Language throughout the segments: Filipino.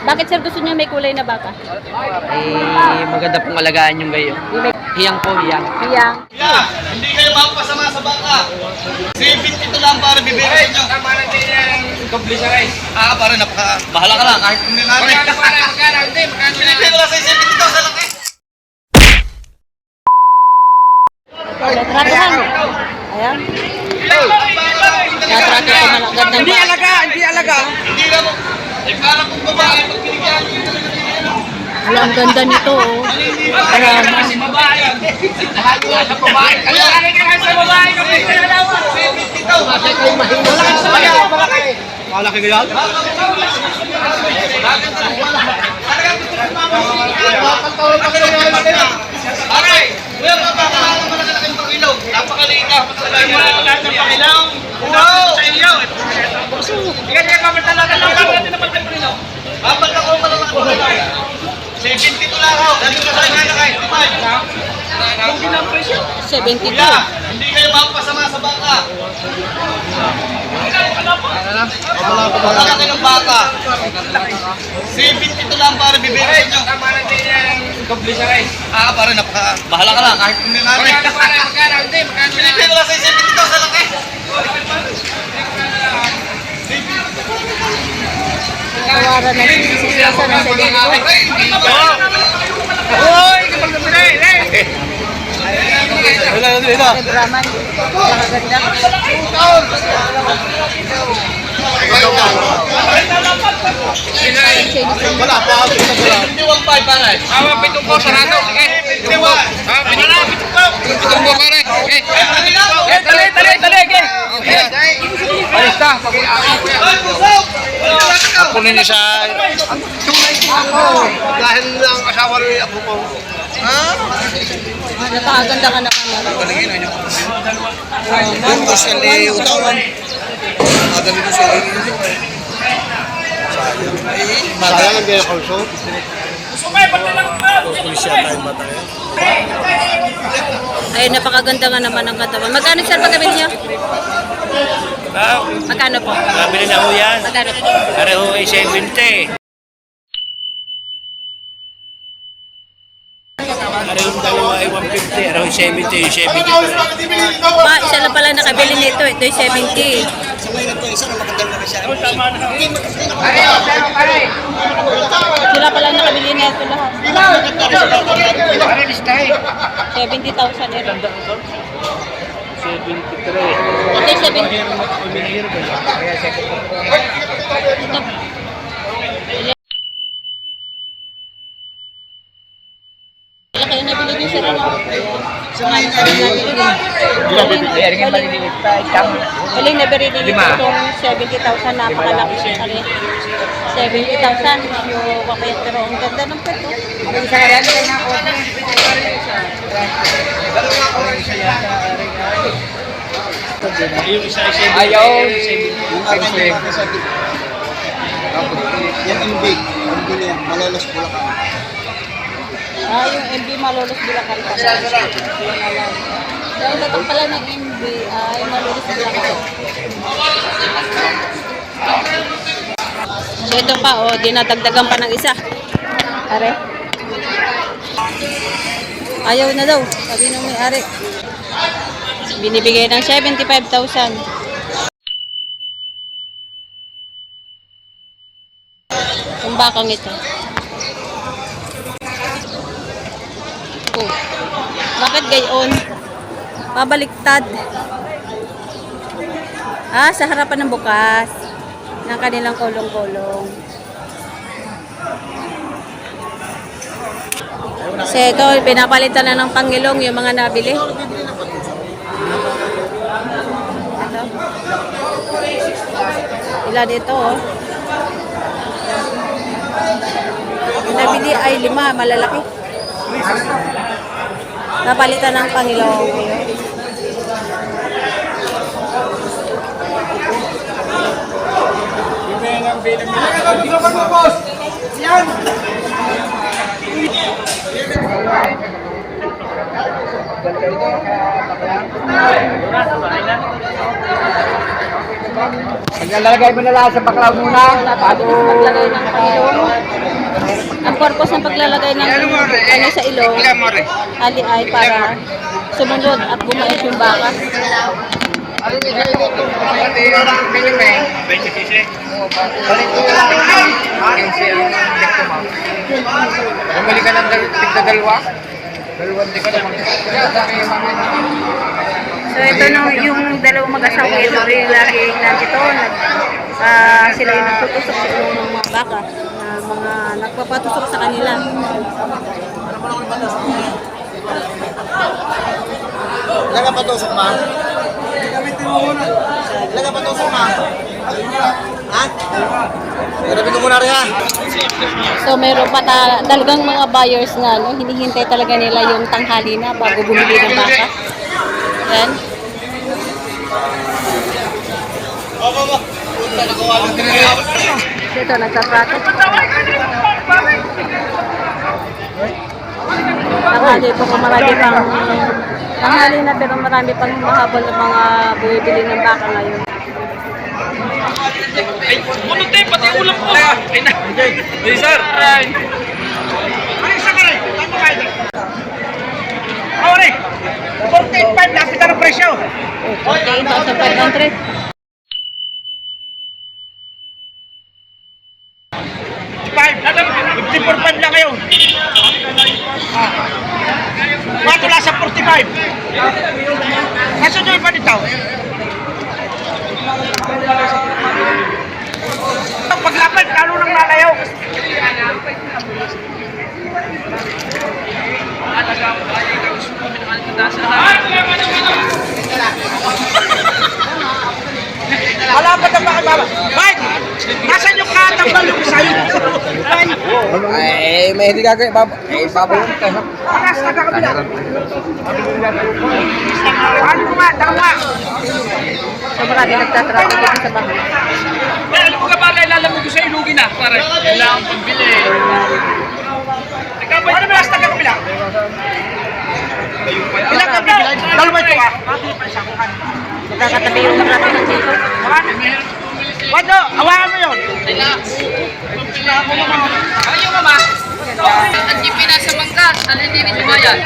Bakit sir gusto niyo may kulay na baka? Eh, maganda pong alagaan yung gayo. Hiyang po, hiyang. Iyang. Yeah, hindi kayo mapasama sa bangka. 750 to lang para bibigay nyo. Tama na din yung doble sa rice. Ah, pare, napaka... Bahala ka lang, kahit kung namin. Magkano, magkano, hindi, magkano. Pinipin ko lang sa 750 to sa laki. Tratuhan. Ayan. Natrato ko man agad ng baka. hindi alaga. Hindi na mo. Eh, para kung babae, pag binigyan nyo. Alam, ang ganda nito oh. Parang, Kasi babae yan. Wala sa babae. Ano, ano ka sa babae? 750 to. Malaki gayon? Pare, kuya papakala mo na kalaking pakilaw. Napakaliit ka. Napakaliit ng pakilaw. Wow! Sa iyo. Hindi ka pamatalaga lang ka natin naman ng pakilaw. Apat ako pa lang ako. 70 to lang ako. Dali ka sa kanya kay. 72. Kuya, hindi kayo mapasama sa bangka. Wala ka ng baka. 750 to lang para bibigay nyo. Tama na din yung doble sa rice. Ah, pare, napaka... Bahala ka lang, kahit kung may namin. Magkano, hindi, magkano. Pinipin ko lang sa 750 to sa laki. Tawaran na sisisa na 72. Hoy, kapag namin eh. Wala, wala, wala. Ay, Brahman. Nakaganda. Wala pa ako sa wala. Hindi five pare. Awa pitong ko sarado. Sige. Hindi. Ah, ko. Pitong ko pare. Eh, dali, dali, dali. Okay. Okay. Alis na. Kunin niyo sa dahil lang asawa rin ako ko. Ha? Napakaganda ka na camera. Yung ko sa liutawan. Madali ko sa Sayang ang gaya kalso. Ay, napakaganda nga naman ang katawan. Magkano sir pagkabili niyo? Magkano po? Nabili na ho yan. Magkano po? Pareho ay 70. Pareho dalawa ay 150. Pareho ay 70. Yung 70 pa rin. Pa, isa lang pala nakabili nito. Ito yung 70. Sila pala nakabili nito lahat. 70,000 ito. 73. Ito yung 70. Ito. Wala kayo nabili niyo sir ano? Sumali ka rin nabili niyo. Ayan, rin maliliit pa. Nabili niyo Lima. itong 70,000 napakalaki siya kali. 70,000 yung kapayat pero ang ganda ng pet. oh. Ang isa yan na ako. Yung isa ay 70. Ayaw. Yung ice Yan ang big. Ang big yan. Malolos pula ka. Ah, yung MB Malolos Bulacan pa. Dahil dapat pala ng MB ay Malolos Bulacan. So ito pa, oh, dinadagdagan pa ng isa. Are. Ayaw na daw, sabi nung may ari. Binibigay ng 75,000. Yung bakang ito. Oh. Bakit gayon? Pabaliktad. Ah, sa harapan ng bukas ng kanilang kulong-kulong. Kasi ito, pinapalitan na ng Pangilong yung mga nabili. Ilan ito, oh. Nabili ay lima, malalaki. Napalitan ng Pangilong. Pag nalalagay mo na lahat sa baklaw muna, bago Maglagay ng Pangilong. Purpose ng paglalagay ng ano sa ilong, ali ay para sumunod at bumait yung baka. Bumili ka ng dal- tigda dalawa? Dalawang di ka naman. So ito no, yung dalawang mag-asawa ito rin lagi nandito, nag, ah, sila yung nagtutusok sa ilong ng mga baka, mga nagpapatusok sa kanila. Ilan ka patusok, ma? Ilan ka patusok, ma? Ha? Grabe ko muna rin, ha? So meron pa ta- talagang mga buyers na no, hinihintay talaga nila yung tanghali na bago bumili ng baka. Yan. Ito, nagtatrato. Tanghali po kung marami pang tanghali na pero marami pang mahabol ng mga bumibili ng baka ngayon. Puno tayo, pati ulam ko. Ay na. Ay, sir. Ay. Ano isa ka rin? Ano ka rin? Ako rin. 14.5 lapit na ng presyo. 8,500. 5. 5. Masunod pa nito. Paglapit, talo ng nalayaw. Wala pa na makababa. Mike, nasan yung katang balong sa'yo? Ay, may hindi gagawin. Bab eh, babayin ka. Pakas na ka kabila. Ano mo nga, dalawa. So marami nagtatrato dito sa baka. Eh, alam mo ka ba, lalamog ko sa ilugin na, pare. Kailangan pagbili. Ikaw ba? Ano ba last na ka kabila? Dalawa ito ah. Magkakatabi yung trato ng dito. Wado, hawakan mo yun. Ayaw mama. Ang jeep nasa mangga, dahil hindi ni sumayan.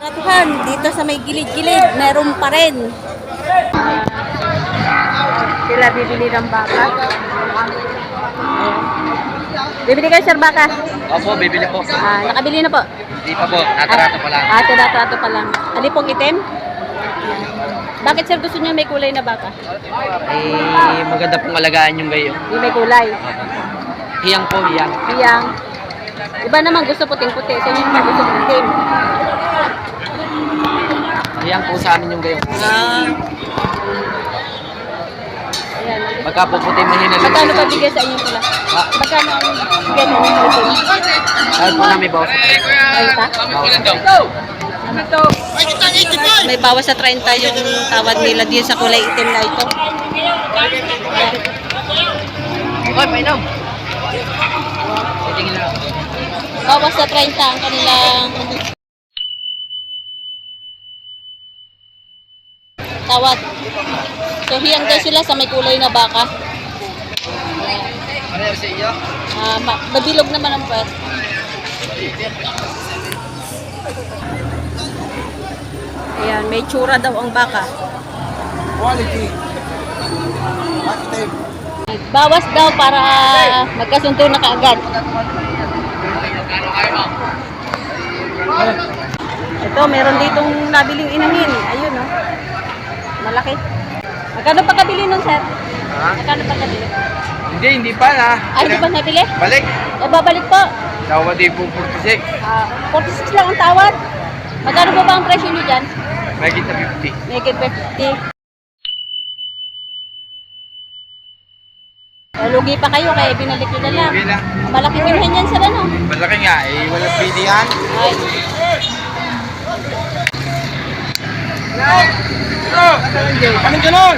Tratuhan, dito sa may gilid-gilid, meron pa rin. Sila bibili ng baka. Bibili kayo, sir, baka? Opo, bibili po. Ah, nakabili na po. Hindi pa po. Tatarato pa lang. Ah, tinatrato pa lang. Alipong itim? Bakit, sir, gusto niyo may kulay na baka? Eh, maganda pong alagaan yung gayo. Hindi may kulay. Hiyang po, hiyang. Iyang. Iba naman gusto puting-puti. Sa inyo naman gusto itim. Hiyang po sa amin yung gayo. Ah. Ayan. Pagka po puti mahina lang. Magkano pa bigay sa inyo pala? Ah, Magkano ang bigay ng itim? Kahit po namin bawas. Ay, pa? May bawas sa 30 yung tawad nila din sa kulay itim na ito. Oy, painom. Bawas sa 30 ang kanilang tawad. So hiyang daw sila sa may kulay na baka. Ano yan sa iyo? Ah, ma- mabilog naman ang pwes. Ayan, may tsura daw ang baka. Quality. Bawas daw para magkasundo na kaagad. Ito, meron ditong nabiling inahin. Ayun, oh. Malaki. Magkano pa kabili nun, sir? Ha? Magkano pa kabili? Hindi, hindi pa na. Ay, di ba nabili? Balik. O, babalik po. Dawa di po 46. Ah, 46 lang ang tawad. Magkano po ba ang presyo nyo dyan? May kita 50. Naked 50. Eh, lugi pa kayo, kaya binalik nyo na lang. Lugi na. Malaki bilhin yan sir, ano? Malaki nga, eh, walang pwede yan. Ay, Anong ganun?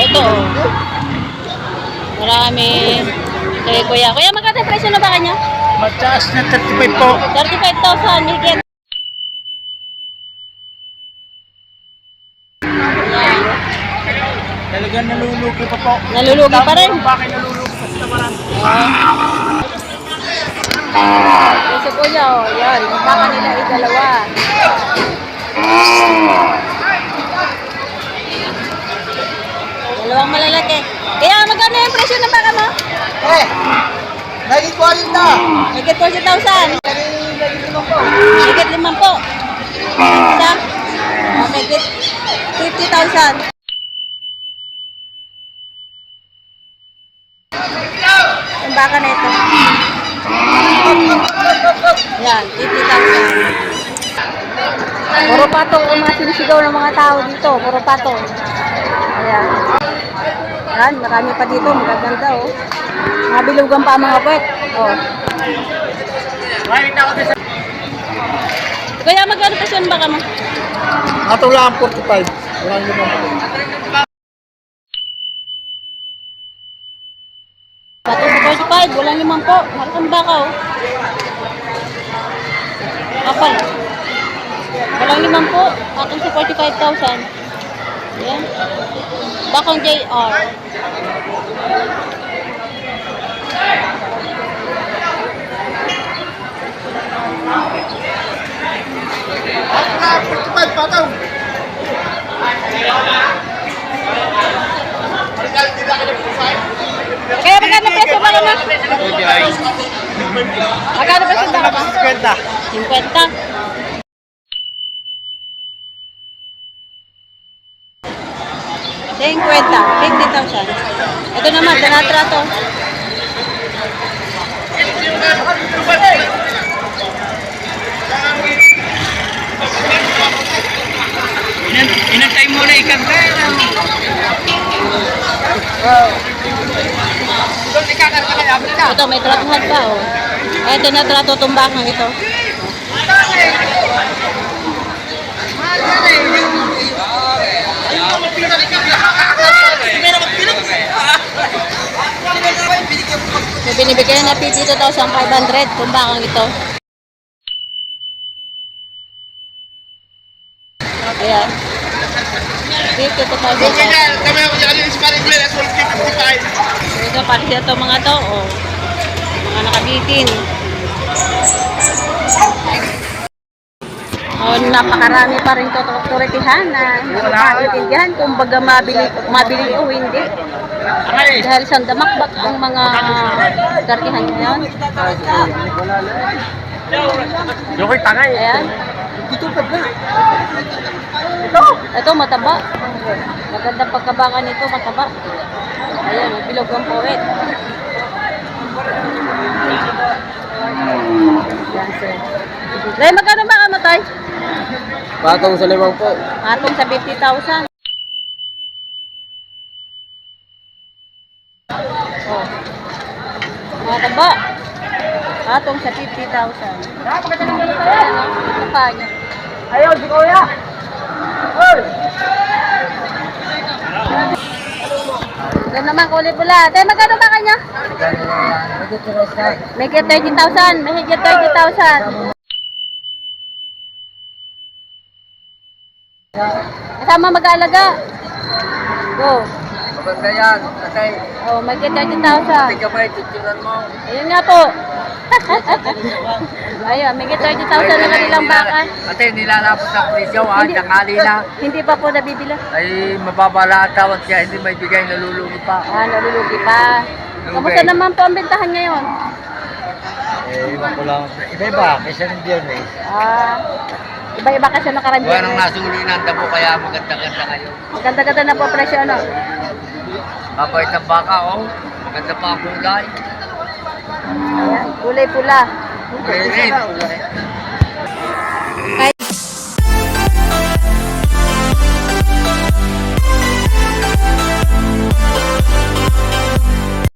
ito. oh. Marami. Kaya kuya. Kuya, yung presyo na ba kanya? Mataas na 35 po. 35,000, higit. Talagang nalulugi pa po. Nalulugi pa rin. Bakit nalulugi sa tamaran? Yung sa kuya, oh, yan. Baka nila ay dalawa. Dalawang malalaki. Kaya magkano yung presyo ng baka mo? Eh! Naging 40! Higit 40,000. Higit limang po. Isa. Oh, higit 50,000. Yung baka na ito. Yan, 50,000. Puro patong ang mga sinisigaw ng mga tao dito. Puro patong. Ayan. Yan, marami pa dito. Magaganda oh. Mga bilugan pa ang mga puwet. Oh. Kaya siya ang baka mo? Ato lang 45. Walang limang. Pato sa 45, walang limang po. Marakang baka oh. Kapal. Walang limang po. Atong sa 45,000. Yan. Bakang JR. Kaya magkano presyo ba naman? Magkano presyo ba naman? 50. 50. 50,000. Ito naman, tanatrato. Inantay mo na ikanta. Ito, may tratuhan pa, oh. Eh, tinatrato tumbakang ito. So, binibigyan na 52,500 tumbakang ito. Ayan. 52,500. Kami ako dyan yung sparring player as 55. Ito, para siya to mga to, oh. Mga nakabitin. Oh, napakarami pa rin to turetihan na maintindihan kung baga mabili, mabili o hindi. Dahil sa damakbak ang mga kartihan ngayon. Yung ko'y tangay. Ayan. Ito, ito mataba. Magandang pagkabangan nito, mataba. Ayan, bilog ang poet. Yan, sir. Dahil magkano ba kamatay? Batong sa limang po. Atong sa 50,000. Mataba. Atong sa 50,000. Ayan, oh. Ito pa niya. Ayaw, si Kuya! Doon naman kulay pula. Tayo magkano ba kanya? May higit 30,000. May higit 30,000. Kasama mag-aalaga. Go. Maganda yan. Kasi Oh, may higit 30,000. kamay, tutunan mo. Ayun nga po. Ayun, may higit 30,000 na kanilang baka. Ate, nilalapot ang presyo ha. Hindi. Tangali na. Hindi pa po nabibila. Ay, mababala ang tawad kaya hindi may bigay nalulugi pa. Ah, nalulugi pa. Kamusta naman po ang bentahan ngayon? Eh, iwan ko lang. Iba-iba, kaysa ng biyernes. Ah, iba-iba kasi Buwan nakarandyan. ang nasuli ng damo kaya maganda-ganda kayo. Maganda-ganda na po ang presyo, ano? Mabait ang baka, oh. Maganda pa ang kulay. Kulay pula. Kulay rin.